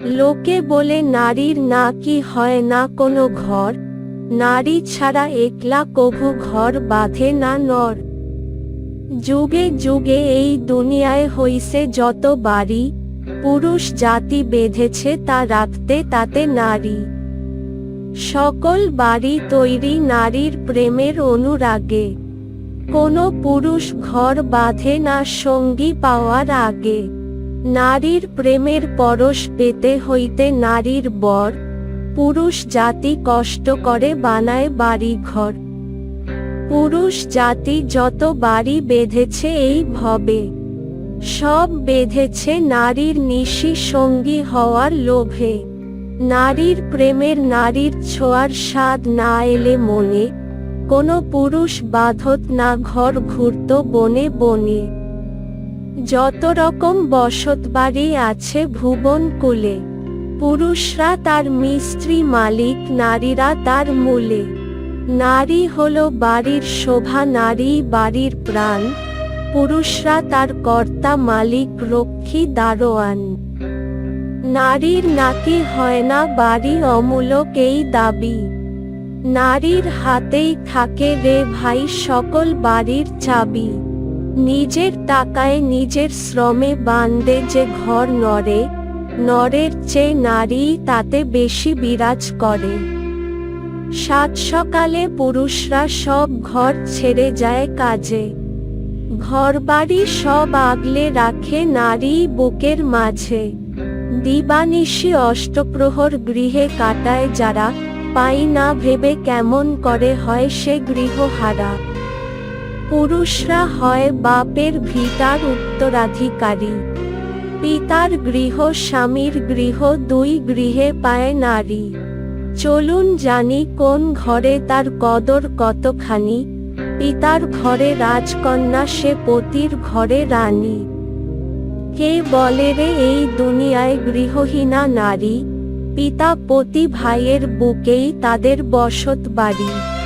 লোকে বলে নারীর না কি হয় না কোনো ঘর, নারী ছাড়া একলা কভু ঘর বাঁধে না নর। যুগে যুগে এই দুনিয়ায় হইছে যত বাড়ি, পুরুষ জাতি বেঁধেছে তা রাখতে তাতে নারী। সকল বাড়ি তৈরি নারীর প্রেমের অনুরাগে, কোনো পুরুষ ঘর বাঁধে না সঙ্গী পাওয়ার আগে। নারীর প্রেমের পরশ পেতে হইতে নারীর বর, পুরুষ জাতি কষ্ট করে বানায় বাড়ি ঘর পুরুষ জাতি যত বাড়ি বেঁধেছে এই ভবে, সব বেঁধেছে নারীর নিশি সঙ্গী হওয়ার লোভে। নারীর প্রেমের নারীর ছোঁয়ার স্বাদ না এলে মনে, কোনো পুরুষ বাঁধত না ঘর ঘুরত বনে বনে। যত রকম বসত বাড়ি আছে ভুবন কুলে, পুরুষরা তার মিস্ত্রি মালিক, নারীরা তার মূলে। নারী হল বাড়ির শোভা, নারী বাড়ির প্রাণ। পুরুষরা তার কর্তা, মালিক, রক্ষী, দারোয়ান। নারীর নাকি হয় না, বাড়ি অমূলক এই দাবি। নারীর হাতেই থাকে রে ভাই সকল বাড়ির চাবি। নিজের টাকায় নিজের শ্রমে বান্দে যে ঘর নরে নরের চেয়ে নারী তাতে বেশি বিরাজ করে। সাত সকালে পুরুষরা সব ঘর ছেড়ে যায় কাজে। ঘরবাড়ি সব আগলে রাখে নারী বুকের মাঝে। দিবানিশি অষ্টপ্রহর গৃহে কাটায় যারা, পাই না ভেবে কেমন করে হয় সে গৃহহারা। পুরুষরা হয় বাপের ভিটার উত্তরাধিকারী। পিতার গৃহ, স্বামীর গৃহ, দুই গৃহে পায় নারী। চলুন জানি কোন ঘরে তার কদর কতখানি। পিতার ঘরে রাজকন্যা, সে পতির ঘরে রানী। কে বলে রে এই দুনিয়ায় গৃহহীনা নারী? পিতা পতি ভাইয়ের বুকেই তাদের বসত বাড়ি।